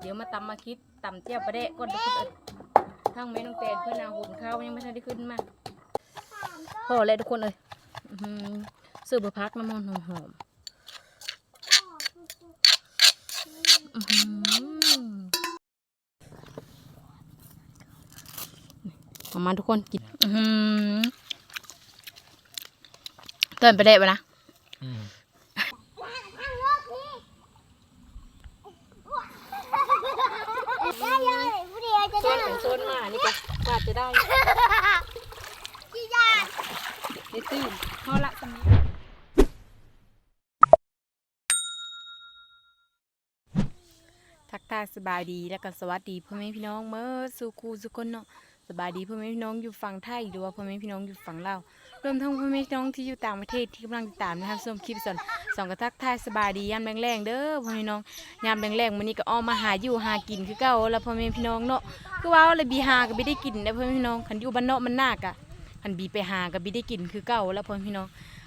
เดี๋ยวมาตำมาคิดตำเจียวประเดะก่อนทุกคนเอ้ยทั้งแม่น้องแตนเพื่อนเอาหุ่นข้าวยังไม่ทันได้ขึ้นมาพอแล้วทุกคนเลยอื้อหือบพักน้ำมันหอมๆอื้อหือเอามาทุกคนกินอื้อหือเติมปเดะไปนะ อืม ได้เลยผู้เดียวจะ โซ ได้ นเป็นโซนมานี่ก็กว่า จะได้กี่ยานได้ตื่นพอละตรงนี้ทักทายสบายดีแล้วก็สวัสดีพ่อแม่พี่น้องเมื่อสู่ครูสุกคนเนาะสบายดีพ่อแม่พี่น้องอยู่ฝั่งไทยหรือว่าพ่อแม่พี่น้องอยู่ฝั่งลาว รวมทั้งพ่อแม่พี่น้องที่อยู่ต่างประเทศที่กำลังติดตามนะครับชมคลิปสอนสองกระทักทายสบายดียามแรงๆเด้อพ่อแม่พี่น้องยามแรงๆมื้อนี้ก็ออกมาหาอยู่หากินคือเก่าแล้วพ่อแม่พี่น้องเนาะคือว่าเลยบีหาก็บ่ได้กินนะพ่อแม่พี่น้องคันอยู่บ้านนอกมันหนากอะคันบีไปหากับบีได้กินคือเก่าแล้วพ่อแม่พี่น้อง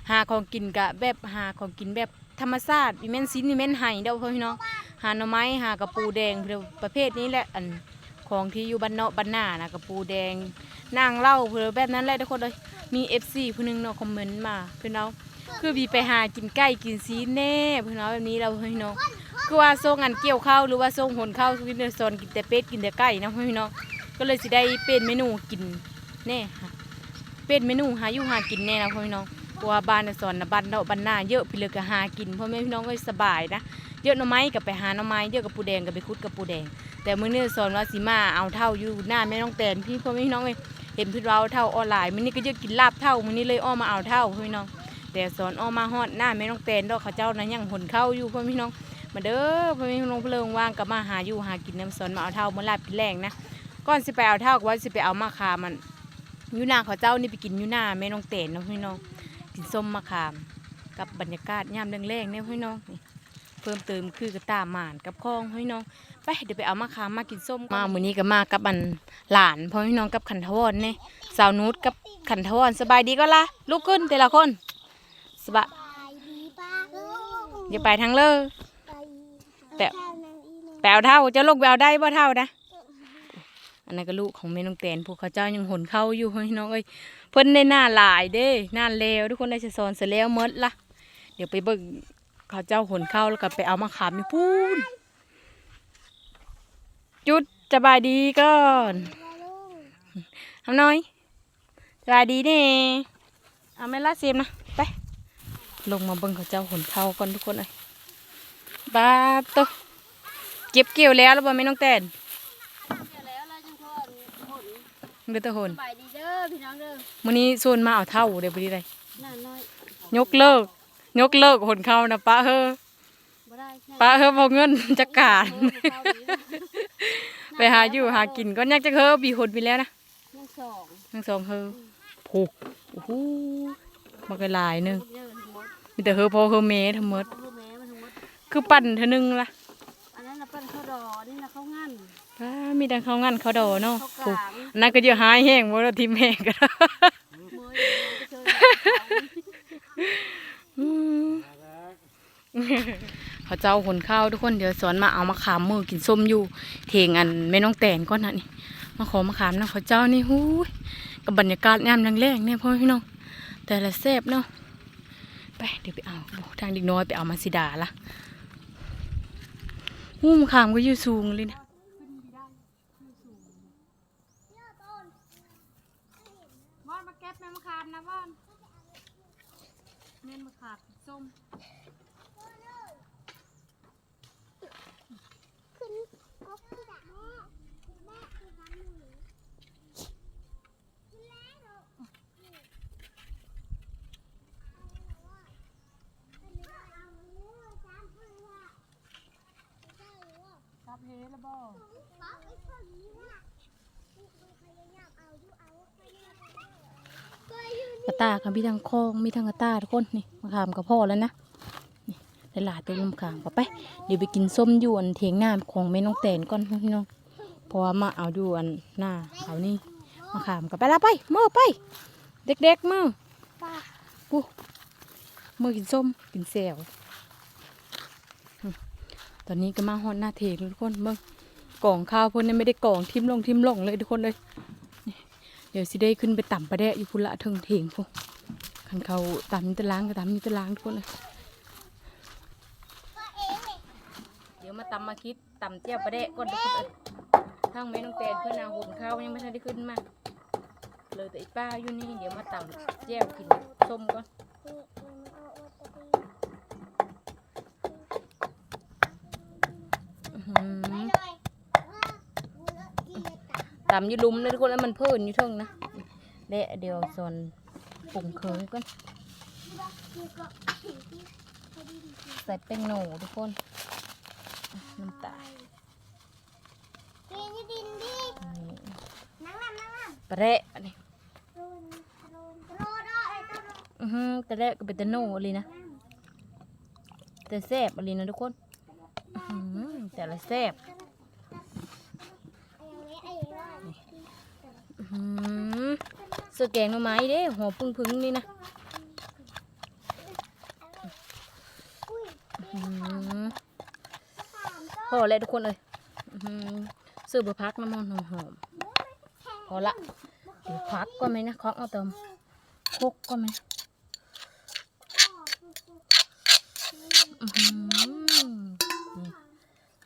หาของกินกะแบบหาของกินแบบธรรมชาติอีแม่นซินอีแม่นไห้เด้อพ่อพี่น้องหาหน่อไม้หากระปูแดงเด้อประเภทนี้แหละอัน ของที่อยู่บ้านนอกบ้านหน้านะกระปูแดงนางเล่าเพื่อแบบนั้นแหละทุกคนเลยมี FC ผู้หนึงเนาะคอมเมนต์มาเพื่อนเราคือบีไปหากินไก่กินซีแน่เพื่อนเราแบบนี้เราพ่อพี่น้องคือว่าส่งอันเกี่ยวข้าวหรือว่าส่งหนข้าวกินแต่ซอนกินแต่เป็ดกินแต่ไก่นะเพื่อพี่น้องก็เลยสิได้เป็นเมนูกินแน่ค่ะเป็นเมนูหาอยู่หากินแน่นะพ่อพี่น้องเพราะว่าบ้านน่ะสอนนะบ้านเนาะบ้านหน้าเยอะพี่เลยก็หากินพ่อแม่พี่น้องก็สบายนะ เยอะหน่อไม้ก็ไปหาหน่อไม้เยอะกับปูแดงก็ไปคุดกับปูแดง แต่มื้อนี้สอนว่าสิมาเอาเท่าอยู่หน้าแม่น้องแตนพี่พ่อแม่พี่น้องเอ้ยเห็นพี่เราเท่าออนไลน์มื้อนี้ก็เยอะกินลาบเท่ามื้อนี้เลยอ้อมาเอาเท่าพ่อพี่น้อง แต่สอนอ้อมาฮอดหน้าแม่น้องแตนดอกเขาเจ้านั้นยังหนเข้าอยู่พ่อพี่น้อง มาเด้อพ่อแม่พี่น้องเพลิงว่างก็มาหาอยู่หากินน้ำสอนมาเอาเท่าเมาลาบกินแรงนะก่อนสิไปเอาเท่าก็ว่าสิไปเอามาคามันยูนาเขาเจ้านี่ไปกินยูนาแม่น้องเตนเนาะพี่น้องกินส้มมะขามกับบรรยากาศยามแรงๆเนี่ยพี่น้องนี่ เพิ่มเติมคือกระตาหมานกับคลองพี่น้องไปเดี๋ยวไปเอามะขามมากินส้มมามื้อนี้ก็มากับอันหลานพ่อพี่น้องกับขันทวอนเนี่ยสาวนุชกับขันทวอนสบายดีก็ล่ะลุกขึ้นแต่ละคนสบายไปดีป้าลูกอย่าไปทางเลยไปแต่ข้าวนางอีนางแปลวเท่าจะลงแปลวได้บ่เท่านะอันนั้นก็ลูกของแม่น้องแตนพวกเขาเจ้ายังหนเข้าอยู่พี่น้องเอ้ยเพิ่นได้หน้าหลายเด้หน้าเลวทุกคนได้จะสอนเสร็จแล้วหมดละเดี๋ยวไปเบิ่งเขาเจ้าหนเข้าแล้วก็ไปเอามาขามนี่พูนจุดสบายดีก่อนป้าลูกทำหน่อยสบายดีเน่เอาไม่ละเสียมนะไปลงมาเบิ่งเขาเจ้าหนเข้าก่อนทุกคนเลยบาดโตะเก็บเกี่ยวแล้วแล้วบ่แม่น้องแตนแล้วเราจังทอนหมุนเดือดตะหนไปดีเด้อพี่น้องเด้อมื้อนี้โซนมาเอาเท่าเดี๋ยวไปดีเลยน่าน้อยยกเลิก ยกเลิกหนเข้านะป้าเฮอบ่ได้น่าป้าเฮอบ่เงินจักการเออเข้าดีไปหาอยู่หากินก็อยากจะเฮอบีหนไปแล้วนะยังสองทั้งสองเฮอผูกโอ้โหมันก็หลายหนึงเยอะทั้งหมดมีแต่เฮอพอเฮอเมทั้งหมดลูกแม่มันทั้งหมดคือปั่นเท่านึงละอันนั้นน่ะเป็นข้าวดอนี่น่ะข้าวงั้นป้ามีแต่เขาวงั้นเขาวดอเนาะข้าวกผูกลางอันนั้นก็เดี๋ยวหายแห้งบ่แล้วทิ่มแห้งก็มืออยู่น้องก็เจออืม เขาเจ้าหนข้าวทุกคนเดี๋ยวสอนมาเอามาขามมือกินส้มอยู่ เทงอันแม่น้องแตนก้อนนะนี่มาขอมาขามนะเขาเจ้านี่หูยกับบรรยากาศยามแรงๆเนี่ยพ่อพี่น้องแต่ละแซ่บเนาะไปเดี๋ยวไปเอาทางเด็กน้อยไปเอามาสิดาละหูมะขามก็อยู่สูงเลยนะ บอนมาเก็บแม่มะขามนะบอนเม่นมะขามส้ม ขึ้นกบที่ด่าแม่แม่คือบ้านหนูขึ้นแล้วเหรอนี่เอาเนื้อจานเพื่อนว่าได้หรือว่า ครับเฮละบอ ป๊อกไอ้คนนี้น่ะนี่มันพยายามเอาดูเอาไปเนี่ยก็อยู่ กระตาค่ะมีทั้งคลองมีทั้งกระตาทุกคนนี่มะขามกับพ่อแล้วนะนี่ได้หลายตัวมะขามก็ไป เดี๋ยวไปกินส้มอยวนเถียงหน้าของแม่น้องแตนก่อนพี่น้องเพราะว่ามาเอาอยวนหน้าเอานี่มะขามก็ไปละไปมือไป เด็กๆมือป้าปูมือกินส้มกินแซวอืมตอนนี้ก็มาฮอดหน้าเทกแล้วทุกคนเบิ่งกล่องข้าวเพิ่นนี่ไม่ได้กล่องทิมลงทิมลงเลยทุกคนเลยนี่เดี๋ยวสิได้ขึ้นไปต่ำประแดะอยู่พุ่นละเทิงเถงพุ่นันเขาตำนี่ตะล้างก็ตำนี่ตะล้างทุกคนเลยเดี๋ยวมาตำมาคิดตำเจียวประแดะก่อนทุกคนเอ้ยทางแม่น้องแตนเพื่อนเอาหุ่นข้าวยังไม่ทันได้ขึ้นมา เลยแต่อีป้าอยู่นี่เดี๋ยวมาตำเจียวกินส้มก่อนนี่มันเอาโอตะพีอื้อหืไม่อเลยว่ากูละเอียดอะตำอยู่ลุมเลยทุกคนแล้วมันเพิ่นอยู่เทิงนะเดะเดี๋ยวส่วน ปรุงเคยก่อนกูก็ถึงที่พอดีดีใส่แป้งโหนทุกคน น้ำตาลกินดินดินี่นั่งนั่งนั่งนั่งประแดะอันนี้โรนโรนโรนอะไอ้ต้นอือหือแต่แรกก็เป็นต่โหนเลยนะ แต่แซ่บอะไรนะทุกคน แต่ละแซ่บอ้อ สื้อแกงหน่อไม้เด้หัวพึ่งพึ่งๆนี่นะอุ้ยอื้อหือสามต้นพอแล้วทุกคนเลยอื้อหือเสื้อบัพักน้ำมันหอมๆพอละเดี๋ยวพักก็ไหมนะเคาะเอาเติมคกก็ไหมอื้อหือนี่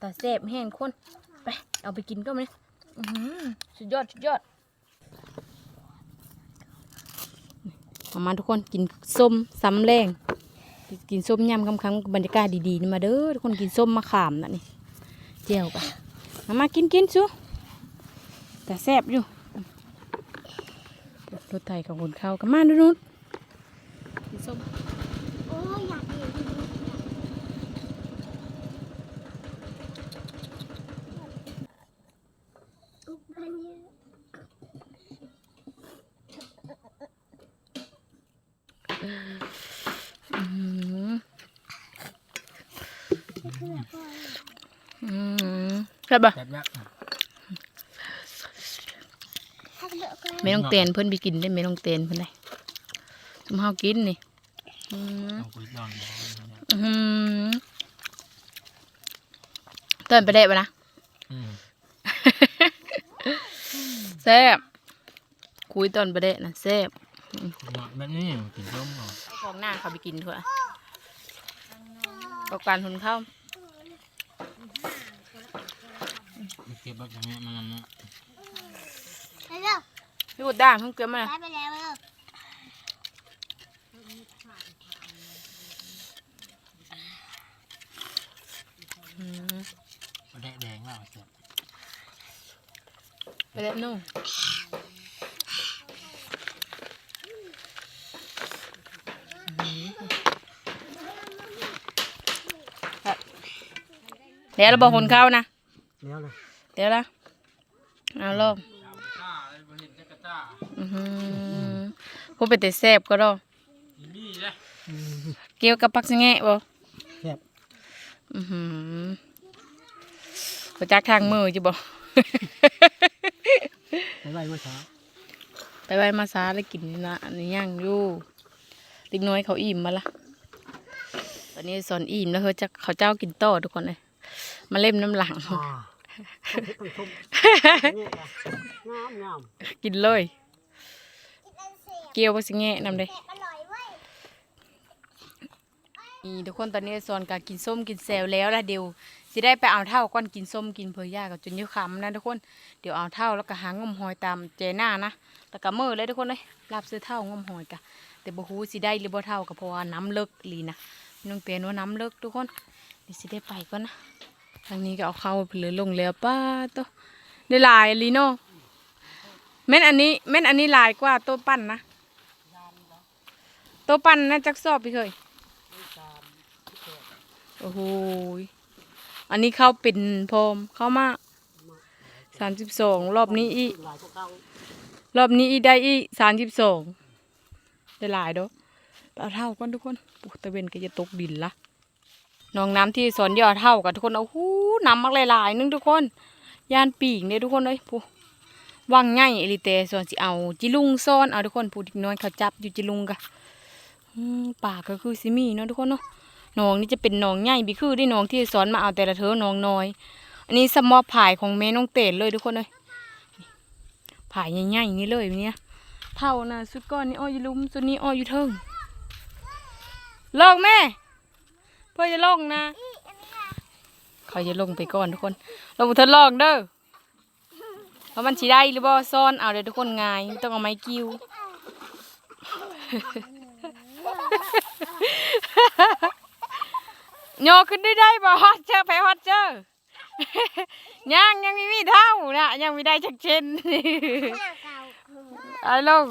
ตาแซ่บแห้งคน ไป เอาไปกินก็ไหมอื้อหือสุดยอด สุดยอด เอามาทุกคนกินส้มซ้ำแรงกินส้มยำคำคำบรรยากาศดีๆนี่มาเด้อทุกคนกินส้มมะขามนะนี่เจียวปะมามากินกินซูแต่แซ่บอยู่รถไถของคนเข้ากันมาดูนู่นกินส้มโอ้ยอยากเห็นอุ๊บอันนี้อืม จะคือแบบว่า อืม ใช่บปะแบบแบบถ้าเกิดก็ไม่ต้องเตนเพิ่นไปกินได้ไม่ต้องเตนเพิ่นได้สมเฮากินนี่อืมเอาคุยย้อนบอกอื้อหือเต้นไปได้ปะนะอืมแซ่บคุยตอนไปได้นะแซ่บ แบบนี้กินส้มเหรอของหน้าเขาไปกินเถอะประกันทุนเข้าเก็บแบบนี้มันนะไปเร็วพี่บุดด้าเพิ่งเกิดมาไปไปแล้วเร็วอืม แดงแดงว่าเสียไปเล่นนู่น เดี๋ยวเราบอกคนเข้านะแล้วเลยเดี๋ยวละเอาลองจ้าเลยบนเห็นจักรจ้าอือหือพูดไปแต่แซ่บก็ได้นี่เลยเกี่ยวกับปักสะแงะบ่แซ่บอือหือประจักทางมือจะบ่ไปไว้เมื่อเช้าไปไว้มาซาแล้วกินนะอันนี้ย่างอยู่เล็กน้อยเขาอิ่มมาละตอนนี้สอนอิ่มแล้วเขาจะเขาเจ้ากินต่อทุกคนเลย มาเล่มน้ำหลังอ่าต้องทุ่มงามงามกินเลยกินอันเสียบเกี่ยวปักสะแงะนำเลยเสียบอร่อยเว้ยนี่ทุกคนตอนนี้สอนการกินส้มกินแซวแล้วละเดี๋ยวสิได้ไปเอาเท่าก้อนกินส้มกินเพยยากับจนเยอะคำนะทุกคนเดี๋ยวเอาเท่าแล้วก็หางมหอยตามเจหน้านะแล้วก็มือเลยทุกคนเลยรับซื้อเท่างมหอยกะแต่บ่ฮู้สิได้หรือบ่เท่าก็เพราะว่าน้ำเลิกอีหลีนะน้องเปียนว่าน้ำเลิกทุกคนเดี๋ยวสิได้ไปก่อนนะทางนี้ก็เอาเข้าไปเลยลงแล้วป้าตัวได้หลายลีโนแม่นอันนี้แม่นอันนี้หลายกว่าตัวปั้นนะตัวปั้นน่าจักสอบพี่เคยโอ้โหอันนี้เข้าเป็นพรมเข้ามาสามสิบสองรอบนี้อีรอบนี้อีได้อีสามสิบสองได้หลายเด้อเอาเท่ากันทุกคนปุ๊ตะเวนก็จะตกดินละ น้องน้ำที่สอนยอดเท่ากับทุกคนเอาหูน้ำมักหลายๆนึงทุกคนยานปีกเนี่ยทุกคนเลยผู้ว่างง่ายเอลิเตส่วนสิเอาจิลุงซ่อนเอาทุกคนผู้ด็กน้อยเขาจับอยู่จิลุงกะป่าก็คือซิมีเนาะทุกคนเนาะหนองนี่จะเป็นหนองใหญ่บิคือได้หนองที่สอนมาเอาแต่ละเธอหนองน้อย อันนี้สมอผายของแม่น้องเต๋นเลยทุกคนเลยผายใหญ่ๆอย่างนี้เลยเนี่ยเท่านะสุดก้อนนี่อ้อยลุมสุดนี้อ้อยอยู่เทิงลงแม่ พื่อจะลงนะเขาจะลงไปก่อนทุกคนลงไปทดลองเด้อว่ามันชีได้หรือบ่ซ่อนเอาเดี๋ยวทุกคนง่ายไม่ต้องเอาไม้กิ้วโยขึ้นได้ได้บ่ฮอตเจอไปฮอตเจอยังยังไม่มีเท่านะยังไม่ได้จักเช่นหน้าเก่าคือเอาลง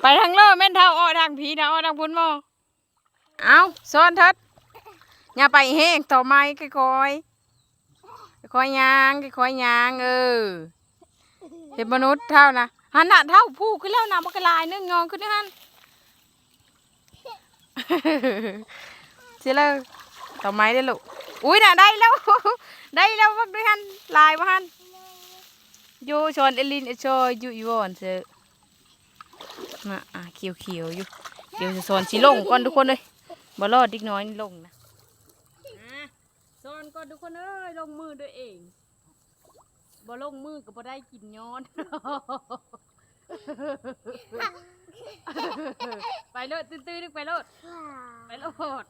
ไปทางเลิศแม่นเท่าอ้อทางผีนะอ้อทางพุนหมอ เอาซ้อนทัดอย่าไปแห้งต่อไม้ค่อยๆค่อยๆยางค่อยยางเออเห็นมนุษย์เท่านะหันหน้าเท่าผู้ขึ้นแล้วนะมันกลายนึงงองขึ้นนี่ฮันเสียเลยต่อไม้ได้ลูกอุ้ยน่ะได้แล้ว ได้แล้วพักด้วยฮันลายว่าฮันอยู่ชอนเอลินเอชอยอยู่อีวอนเซอมาอะเขียวเขียวอยู่เดี๋ยวจะสอนสีลงก่อนทุกคนเลย บ่รอดดิกน้อยนี่ลงนะสอนก่อนทุกคนเอ้ยลงมือด้วยเองบ่ลงมือก็บ่ได้กินย้อน ไปโลดตื้อๆนึกไปโลดไปโลด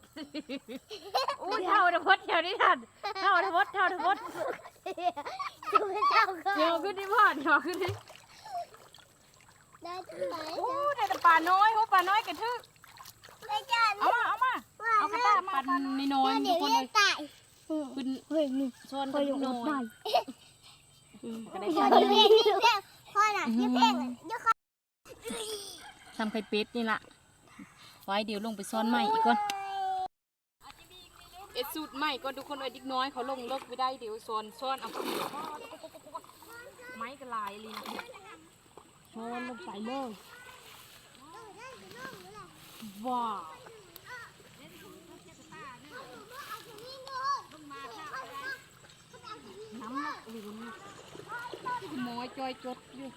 อู้เท่าทพดเท่านี้ทันเท่าทพดเท่าทพดดูไม่เจ้าก็เดี๋ยวขึ้นที่พ่อเดี๋ยวขึ้นที่ได้ที่ไหนอู้ได้แต่ปลาน้อยโอ้ปลาน้อยกระทึกไม่จ้า เอามาเอามาเอากระตาปันน้อยๆทุกคนเลยตายขึ้นเฮ้ยนี่ช้อนกันน้อยอืมก็ได้พ่อช้อนเพ่งเพ่งพ่อน่ะยี่เพ่งยกทำไข่เป็ดนี่ล่ะ ไว้เดี๋ยวลงไปซ้อนใหม่อีกก่อนเอ็ดสูตรใหม่ก่อนทุกคนไอ้ดิกน้อยเขาลงเลิกไม่ได้เดี๋ยวซ้อนซ้อนเอาไม้กระลายลินช้อนลงไปเลย ว้าวน้ำมักอื่นหมอยจอยจดอยู่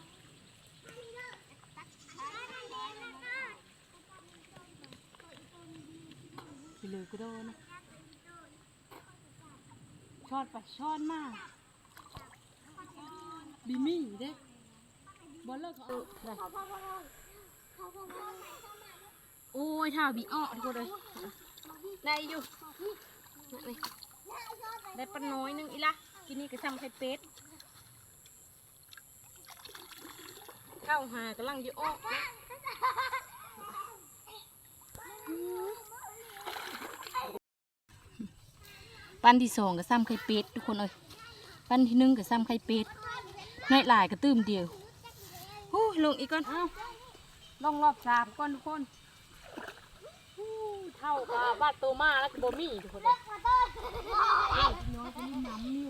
ไปเลยก็โดนนะช้อนไปช้อนมากบิมี่เด้บอลเลิกเขาได้ โอ้ยท่าบีอ้อทุกคนเลยได้อยู่นั่นนี่ได้ปลาน้อยหนึงอีละกินนี่ก็ซ้ำไข่เป็ดข้าวหากำลังอยู่อ้อปั้นที่สองก็ซ้ำไข่เป็ดทุกคนเอ้ยปั้นที่หนึ่งก็ซ้ำไข่เป็ดในหลายก็ตื้มเดียวฮู้ลงอีกก่อนเอ้าลงรอบสามก่อนทุกคนฮู้ เท่ากับบาดโตมาแล้วก็บ่มีทุกคนเอ้ยน้อยก็นี่น้ำนี่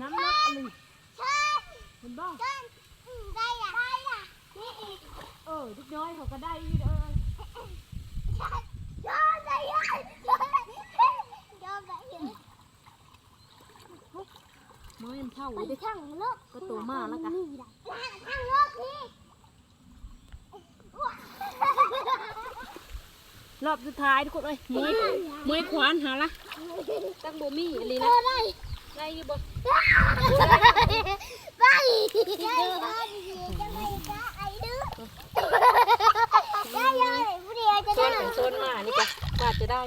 น้ำนักอะไรมันบ้าได้อะได้อะนี่อีกเออทุกน้อยเขาก็ได้อยู่เด้อย้อนได้ยอนย้อนได้ยอนได้ย้อนน้อยมันเท่าไปเด้ทางโลกก็โตมากแล้วกันทางโลกนี่ รอบสุดท้ายทุกคนเอ้ยมวยมวยขวานหาละตั้งบ่มีอะไรโตนะได้ได้อยู่บ่ไปได้ได้จะไปจ้าไอ้ดื้อได้เลยผู้เดียวจะโซได้นของโซนมานี่ก็ว่าจะได้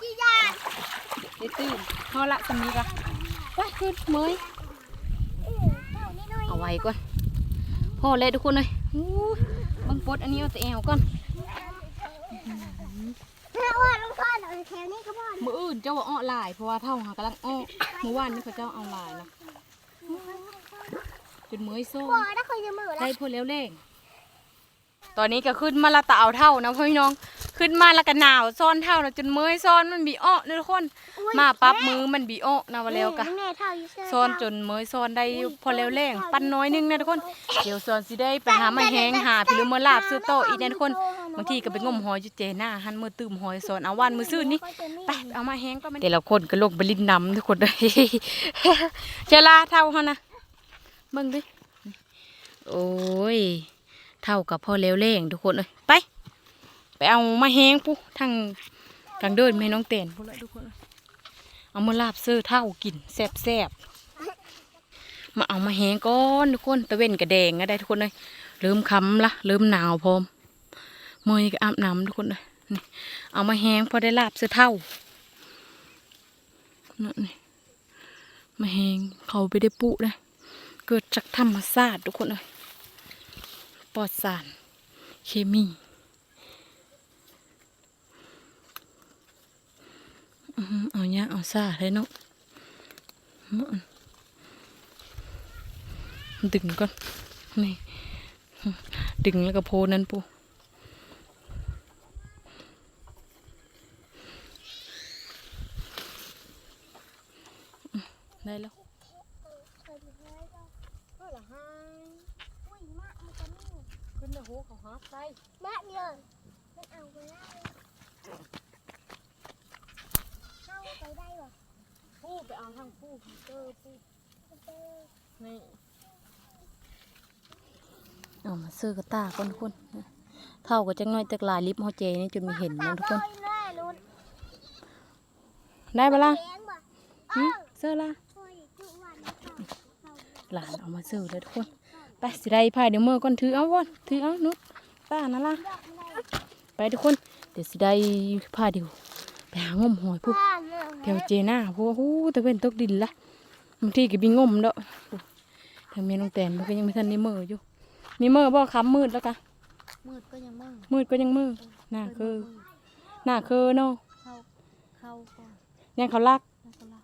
จีจ้าได้ตื่นพอละสำนี้ก็ไปขึ้นเมยเอาไว้ก่อนพอเลยทุกคนเลยอู้บังปดอันนี้เอาแต่แอวก่อนถ้า ว่าลุงพ่อหน่อยแถวนี้ก็พ่อมืออื่นเจ้าว่าอ้อลายเพราะว่าเท่าหากำลังอ้อเมื่อวานนี่เขาเจ้าเอาลายนะจนเมยโซ่พ่อถ้าเคยจะมือแล้วได้พอแล้วแรงตอนนี้ก็ขึ้นมาละตะเอาเท่านะพ่อพี่น้อง ขึ้นมาแล้วก็หนาวซ่อนเท่านะจนเมยซ่อนมันบีอ้อนะทุกคน มาปั๊บมือมันบีอ้อนะว่าแล้วกะแม่เท่าอยู่เสื้อซ่อนจนเมยซ่อนได้พอแล้วแรงปั้นน้อยนึงนะทุกคน เดี๋ยวซ่อนสิได้ไปหามาแห้งหาพิลมือลาบซื้อโตออีกนะทุกคน บางทีก็ไปงมหอยจุเจหน้าหันมือตื่มหอยซ่อนเอาวันมือซื่นนี่ไปเอามาแห้งก็ไม่แต่ละคนก็ลงไปลิ้นน้ำทุกคนเลยเจลาเท่าเขานะเบิ่งดิโอ้ยเท่ากับพ่อเลี้ยวเล่งทุกคนเลยไป ไปเอามาแห้งปุ๊ทางกลางเดินไม่น้องเต้นพวกเราทุกคนเอามาลาบเสื้อเท่ากินแซ่บแซ่บๆมาเอามาแห้งก่อนทุกคนตะเว้นกระแดงก็ได้ทุกคนเลยเริ่มคำละเริ่มหนาวพร้อม เมยก็อาบน้ำทุกคนเลยนี่เอามาแห้งพอได้ลาบเสื้อเท่านั่นนี่มาแห้งเขาไปได้ปุได้เกิดจากธรรมชาติทุกคนเลยปลอดสาร เคมีเอาเนี้ยเอาซาเลยเนาะดึงก่อน นี่ ดึงแล้วก็โพนั้นปู ได้แล้วเคยดูไว้ก็ก็ละหายอุ้ยมะมันจะนี่ขึ้นนะโหเขาหาไส้มะเดียวมันเอาไปได้เข้าไปได้หรอปูไปเอาทางปูเจอปูเจอนี่เอามาซื้อกระตาก่อนทุกคนเท่ากับจังน้อยจากลายลิฟต์เฮาเจนี่จนมีเห็นนะทุกคนแน่ลุ้นได้ปะล่ะแข็งบ่เอหึอเสื้อละ ช่วยจุวันเข้าเข้า หลานเอามาซื้อเลยทุกคน ไปสิได้พายเดี๋ยวมือก่อนถือเอาวอนถือเอานุดป้านั่นล่ะดอกอะไรไปทุกคน เดี๋ยวสิได้พาเดี๋ยวไปหางมหอยพวกบ้านเนี่ยแถวเจน่าพวกหูตะเวนตกดินละบางทีก็บิงมเด้อทางเมน้องแตนมันก็ยังไม่ทันได้มืออยู่มีมือบ่ค้ำมืดแล้วกะมืดก็ยังมืดมืดก็ยังมือหน้าคือหน้าคือเนาะเข้าเข้าก่อนยังเขาลักแล้วก็ลาก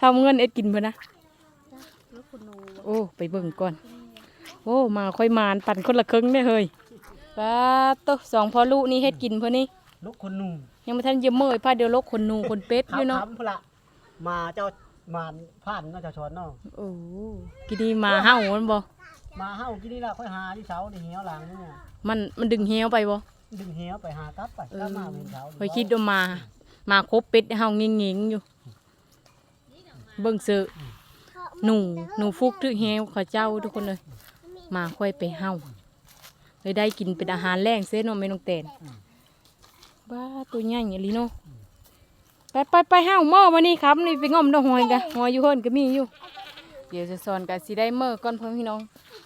ทำเงินเอ็ดกินเพื่นนะจ้ะแล้วคุณหนูโอ้ไปเบิ่งก่อน โอ้มาค่อยมานปั่นคนละครึ่งได้เฮ้ยป้าโตสองพอลูกนี่เฮ็ดกินเพื่อนี่ลูกคนหนุ่มยังไม่ทันเยี่ยมเมยพาเดียวลกคนหนูคนเป็ดอขาวยู่เนาะคำพนละมาเจ้ามาผ่านเนาะเจ้าชอนเนาะโอ้กินดีมาเห่ามันบ่มาเฮากินนี่ละค่อยหาที่เสาที่เหี่ยวหลังเนี่ยมันมันดึงเหี้ยวไปบ่ดึงเหี่ยวไปหากลับไปเออกลับมาเป็นเสาคอยคิดว่ามา มาครบเป็ดเฮาเงิงๆอยู่ เบิ่งซื้อ หนูหนูฟุกทึกเหี้ยวขาเจ้าทุกคนเลยมาค่อยไปเฮาเลยได้กินเป็นอาหารแรงเส้นนาไม่ต้องเตนบ้าตัวใหญ่อย่างนี้เนไปไปไปเฮาหม้อมานี่ครับนี่ไปงอมดอกหอยกะหอยอยู่เฮินก็มีอยู่ เดี๋ยวจะสอนกันสิได้เมื่อก่อนพ่อพี่น้อง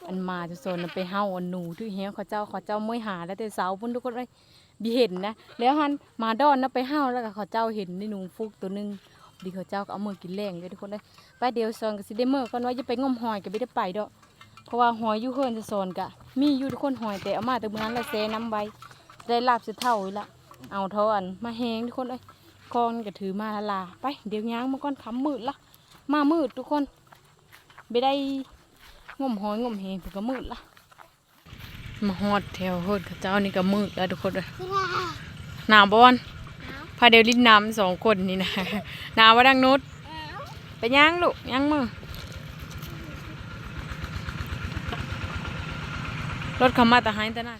อันมาจะสอนไปเฮาอันหนูที่เหี้ยวเขาเจ้าเขาเจ้าเมื่อยหาแล้วแต่เสาพุ่นทุกคนเลยบีเห็นนะแล้วหันมาดอนนะไปเฮาแล้วก็เขาเจ้าเห็นในหนูฟุกตัวหนึง ดีเขาเจ้าก็เอามือกินแรงเลยทุกคนเลยไปเดี๋ยวสอนกันสิได้เมื่อก่อนว่าจะไปงมหอยก็ไม่ได้ไปดอกเพราะว่าหอยอยู่เฮินจะสอนกะ มีอยู่ทุกคนหอยแต่เอามาแต่เมื่อนั้นละเซน้ำใบได้ลาบสุดเท่าอีกละเอาเท่าอันมาแหงทุกคนเลยคอนก็ถือมาละลาไปเดี๋ยวย้างมาก่อนคำมืดละมามืดทุกคนไปได้งมหอยงมแหงถึงก็มืดละมาฮอดแถวเฮินเขาเจ้านี่ก็มืดแล้วทุกคนเลยหนาวบอนพาเดลินน้ำสองคนนี่นะนาว่าดังนุดไปย่างลูกย่างมือรถเขามาแต่หายแต่น่ะ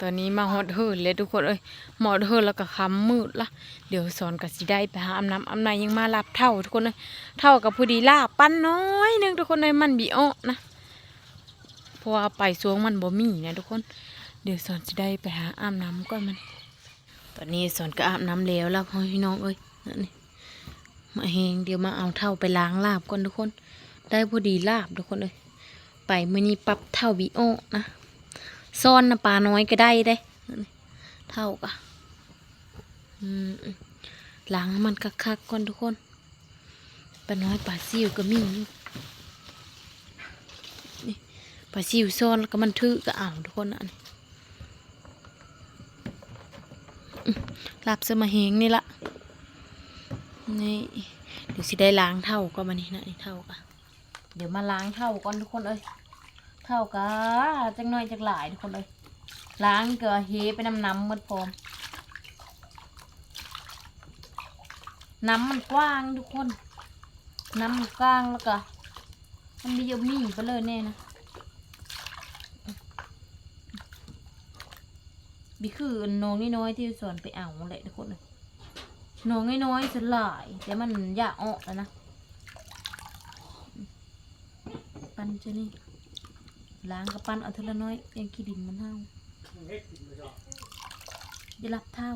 ตอนนี้มาฮอดเฮิร์เลยทุกคนเอ้ยหมอดเฮิร์แล้วก็คำมืดละเดี๋ยวสอนกับสิได้ไปหาอาบน้ำอาบน้ำยังมาลาบเท่าทุกคนเลยเท่ากับพอดีลาบปั้นน้อยนึงทุกคนเลยมันบีอ้อนะเพราะว่าไปสวงมันบ่มีนะทุกคน เดี๋ยวสอนสิได้ไปหาอาบน้ำก่อนมัน ตอนนี้สอนก็อาบน้ำแล้วแล้วพี่น้องเอ้ยนั่นนี่มาเฮงเดี๋ยวมาเอาเท่าไปล้างลาบก่อนทุกคน ได้พอดีลาบทุกคนเลยไปมื่อนี้ปรับเท่าบีโอนะซ่อนนะปลาน้อยก็ได้เด้เท่ากะอืมล้างมันคักๆก่อนทุกคนปลาน้อยปลาซิวก็มีอยู่นี่ปลาซิวซ่อนแล้วก็มันถือก็เอาทุกคนนะนี่อืม ลาบเสมาเฮงนี่ละนี่เดี๋ยวสิได้ล้างเท่าก็มานี่นะนี่เท่ากะเดี๋ยวมาล้างเท่าก่อนทุกคนเอ้ยเท่ากะจังน้อยจังหลายทุกคนเอ้ยล้างเกลือเฮไปน้ำน้ำมันพร้อมน้ำมันกว้างทุกคน น้ำมันกว้างแล้วก็มันมีเยอะมีไปเลยแน่นะ บีคือน้องน้อยๆที่สอนไปเอาแหละทุกคนเลยน้องน้อยๆสลายแต่มันอยากออกแล้วนะปั้นจะนี่ล้างกับปั้นเอาเทละน้อยยังขี้ดินมันเท่าได้รับเท่า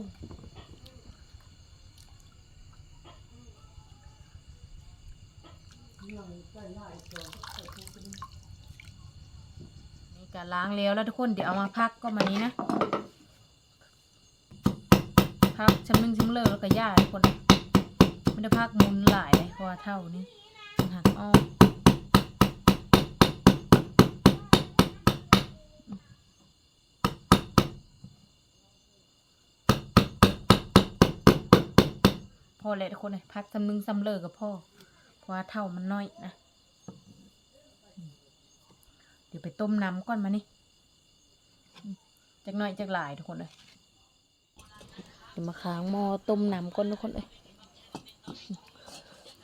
นี่ก็ล้างแล้วแล้วทุกคนเดี๋ยวเอามาพักก็มานี้นะ พักชำนึงชำเลอแล้วก็ย่าทุกคนไม่ได้พักมุนหลายเลยพราะว่าเท่านี้หักอ้อมพอเลยทุกคนเลยพักชำนึงชำเลอกับพ่อ เพราะว่าเท่ามันน้อยนะ เดี๋ยวไปต้มน้ำก่อนมานี่จักน่อยจักหลายทุกคนเลย ดี๋ยวมาค้างหม้อต้มน้ำก่อนทุกคนเลย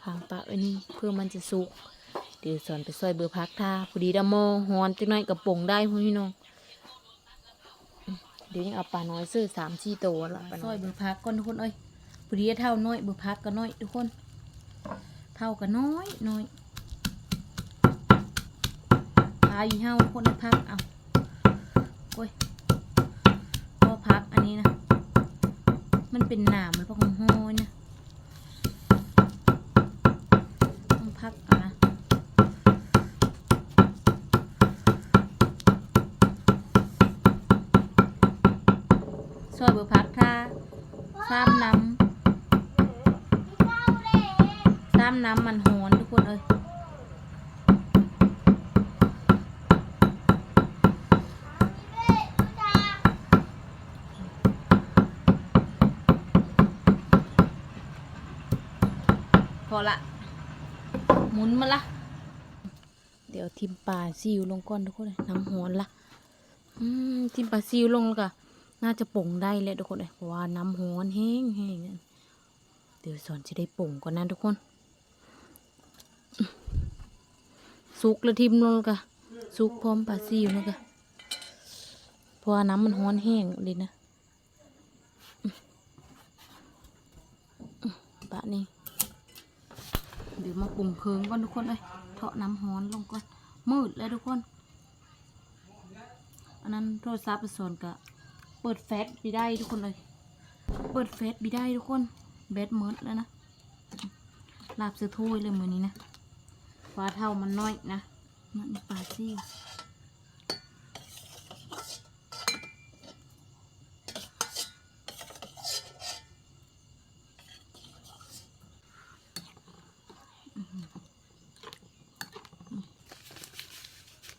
ค้างปะไว้นี่เพื่อมันจะสุก เดี๋ยวสอนไปซอยเบอร์พักท่าพอดีดามอฮอนจักหน่อยกับป่งได้พี่น้องเดี๋ยวยังเอาปลาน้อยซื้อสามสี่ตัวละปลาน้อยเบอร์พักก่อนทุกคนเอ้ยพอดีเท่าน้อยเบอร์พักก็น้อยทุกคน เท่าก็น้อยน้อยพาอยู่ห้าคนพักเอาโอ้ยพอพักอันนี้นะ มัน เป็นหนามมันพวกของห้อยนะต้องพักเอานะซอยเบอร์พักท่าซ้ำน้ำซ้ำน้ำมันหอนทุกคนเอ้ย พ อละ หมุนมาละ เดี๋ยวทิมปลาซิวลงก่อนทุกคนเลยน้ำหอนละอืมทิมปลาซิวลงแล้วก็น่าจะป่งได้แหละทุกคนเลยเพราะว่าน้ำหอนแห้งแห้งเดี๋ยวสอนจะได้ป่งก่อนนะทุกคนสุกแล้วทิมลงแล้วก็สุกพร้อมปลาซิวนะก็เพราะว่าน้ำมันหอนแห้งเลยนะปะนี่ เดี๋ยวมาปรุงเครื่องก่อนทุกคนเลยเทาะน้ำฮ้อนลงก่อนมืดเลยทุกคน อันนั้นโทรศัพท์ไปสอนกะเปิดแฟลชไปได้ทุกคนเลย เปิดแฟลชไปได้ทุกคนแบตมืดแล้วนะลาบเสือถ้วยเลยมือนี้นะฟ้าเท่ามันน้อยนะนั่นปลาซี่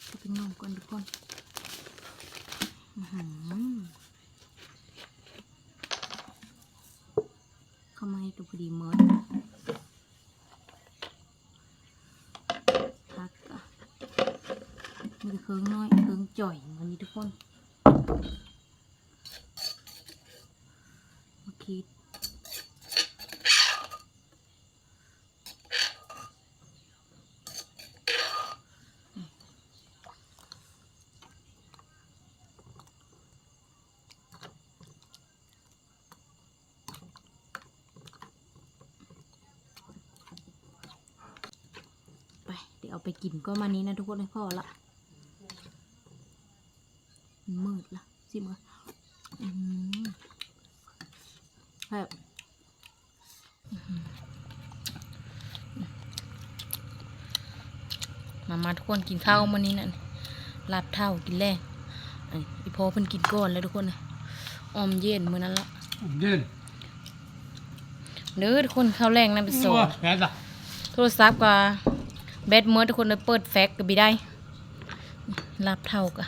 ก็เป็นนมก่อนทุกคนอื้อหือเข้า มาให้ตัวพอดีเมิดพักมีเครื่องน้อยเครื่องจ่อยวันนี้ทุกคน ดี๋ยวเอาไปกินก็มานี้นะทุกคนให้พ่อละมันมืดละสิมาอืมแบบอื้อหือมามาทุกคนกินข้าวมานี้นั่นลาบเท่ากินแรงไอ้อีพอเพิ่นกินก่อนแล้วทุกคนนะออมเย็นมื้อนั้นละเดินเด้อทุกคนข้าวแรงนั่นเป็นโซโอ้นแม่จ้ะโทรศัพท์กั บแบตเมื่อทุกคนเลยเปิดแฟกก็บีได้รับเท่ากะ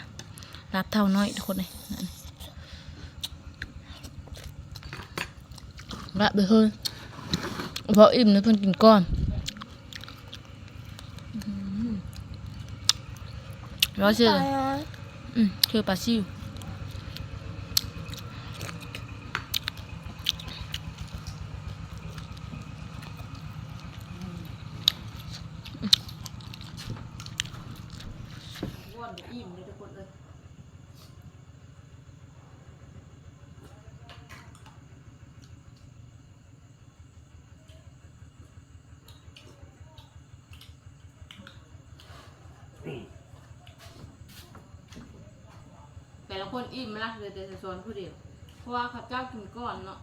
รับเท่าน้อยทุกคนเลยนั่นรับไปเฮ้ยเพราะอิ่มนะเพิ่นกินก้อนอื้อหือร้อยเชื่ออืมเชื่อปลาซิวก้อนอิ่มเลยทุกคนเลย แต่ละคนอิ่มไหมล่ะเหลยแต่จะ สอนผู้เดียวเพราะว่าข้าเจ้ากินก่อนเนาะ